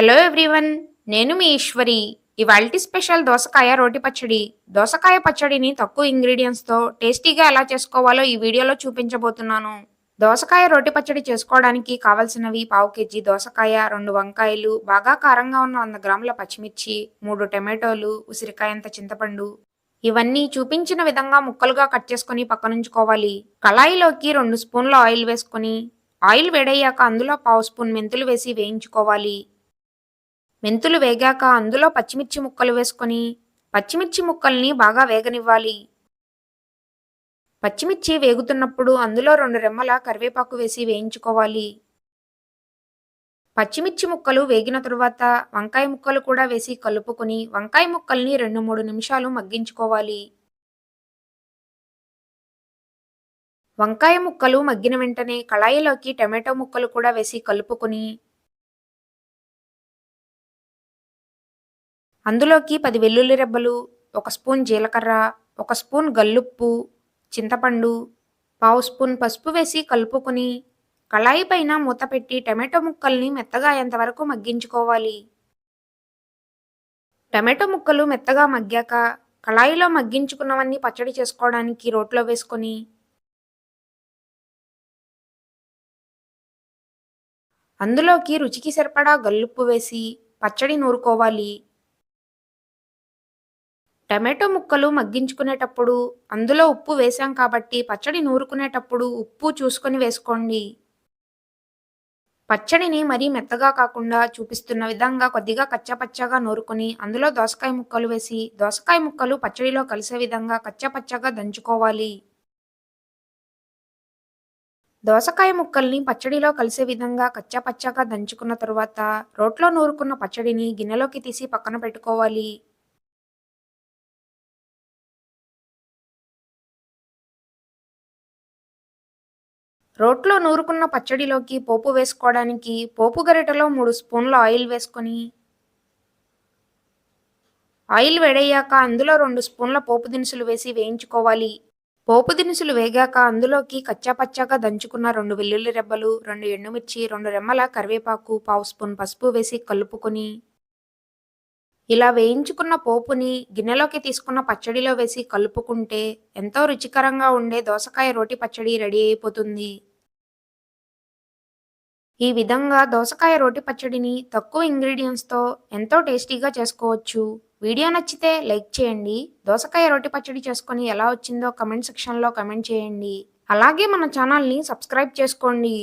Hello everyone నేను మీ ఈశ్వరి. ఇవాల్టి special దోసకాయ రోటి పచ్చడి. దోసకాయ పచ్చడిని తక్కువ ఇంగ్రీడియంట్స్తో టేస్టీగా ఎలా చేసుకోవాలో ఈ వీడియోలో చూపించబోతున్నాను. దోసకాయ రోటి పచ్చడి చేసుకోవడానికి కావలసినవి పావు కేజీ దోసకాయ రెండు వంకాయలు బాగా కారంగా ఉన్న వంద గ్రాముల పచ్చిమిర్చి మూడు టమాటోలు ఉసిరికాయంత చింతపండు. ఇవన్నీ చూపించిన విధంగా ముక్కలుగా కట్ చేసుకుని పక్కనుంచుకోవాలి. కళాయిలోకి రెండు స్పూన్ల ఆయిల్ వేసుకొని ఆయిల్ వేడయ్యాక అందులో పావు స్పూన్ మెంతులు వేసి వేయించుకోవాలి. మెంతులు వేగాక అందులో పచ్చిమిర్చి ముక్కలు వేసుకొని పచ్చిమిర్చి ముక్కల్ని బాగా వేగనివ్వాలి. పచ్చిమిర్చి వేగుతున్నప్పుడు అందులో రెండు రెమ్మల కరివేపాకు వేసి వేయించుకోవాలి. పచ్చిమిర్చి ముక్కలు వేగిన తరువాత వంకాయ ముక్కలు కూడా వేసి కలుపుకొని వంకాయ ముక్కల్ని రెండు మూడు నిమిషాలు మగ్గించుకోవాలి. వంకాయ ముక్కలు మగ్గిన వెంటనే కళాయిలోకి టమాటో ముక్కలు కూడా వేసి కలుపుకొని అందులోకి పది వెల్లుల్లి రెబ్బలు ఒక స్పూన్ జీలకర్ర ఒక స్పూన్ గల్లుప్పు చింతపండు పావు స్పూన్ పసుపు వేసి కలుపుకొని కళాయి పైన మూత పెట్టి టమాటో ముక్కల్ని మెత్తగా అయ్యేంతవరకు మగ్గించుకోవాలి. టమాటో ముక్కలు మెత్తగా మగ్గాక కళాయిలో మగ్గించుకున్నవన్నీ పచ్చడి చేసుకోవడానికి రోట్లో వేసుకొని అందులోకి రుచికి సరిపడా గల్లుప్పు వేసి పచ్చడి నూరుకోవాలి. టమాటో ముక్కలు మగ్గించుకునేటప్పుడు అందులో ఉప్పు వేసాం కాబట్టి పచ్చడి నూరుకునేటప్పుడు ఉప్పు చూసుకొని వేసుకోండి. పచ్చడిని మరీ మెత్తగా కాకుండా చూపిస్తున్న విధంగా కొద్దిగా కచ్చపచ్చగా నూరుకొని అందులో దోసకాయ ముక్కలు వేసి దోసకాయ ముక్కలు పచ్చడిలో కలిసే విధంగా కచ్చపచ్చగా దంచుకోవాలి. దోసకాయ ముక్కల్ని పచ్చడిలో కలిసే విధంగా కచ్చపచ్చగా దంచుకున్న తరువాత రోట్లో నూరుకున్న పచ్చడిని గిన్నెలోకి తీసి పక్కన పెట్టుకోవాలి. రోట్లో నూరుకున్న పచ్చడిలోకి పోపు వేసుకోవడానికి పోపు గరిటెలో మూడు స్పూన్ల ఆయిల్ వేసుకొని ఆయిల్ వేడయ్యాక అందులో రెండు స్పూన్ల పోపు దినుసులు వేసి వేయించుకోవాలి. పోపు దినుసులు వేగాక అందులోకి కచ్చాపచ్చాగా దంచుకున్న రెండు వెల్లుల్లి రెబ్బలు రెండు ఎండుమిర్చి రెండు రెమ్మల కరివేపాకు పావు స్పూన్ పసుపు వేసి కలుపుకొని ఇలా వేయించుకున్న పోపుని గిన్నెలోకి తీసుకున్న పచ్చడిలో వేసి కలుపుకుంటే ఎంతో రుచికరంగా ఉండే దోసకాయ రోటి పచ్చడి రెడీ అయిపోతుంది. ఈ విధంగా దోసకాయ రోటి పచ్చడిని తక్కువ ఇంగ్రీడియంట్స్తో ఎంతో టేస్టీగా చేసుకోవచ్చు. వీడియో నచ్చితే లైక్ చేయండి. దోసకాయ రోటి పచ్చడి చేసుకొని ఎలా వచ్చిందో కమెంట్ సెక్షన్లో కమెంట్ చేయండి. అలాగే మన ఛానల్ని సబ్స్క్రైబ్ చేసుకోండి.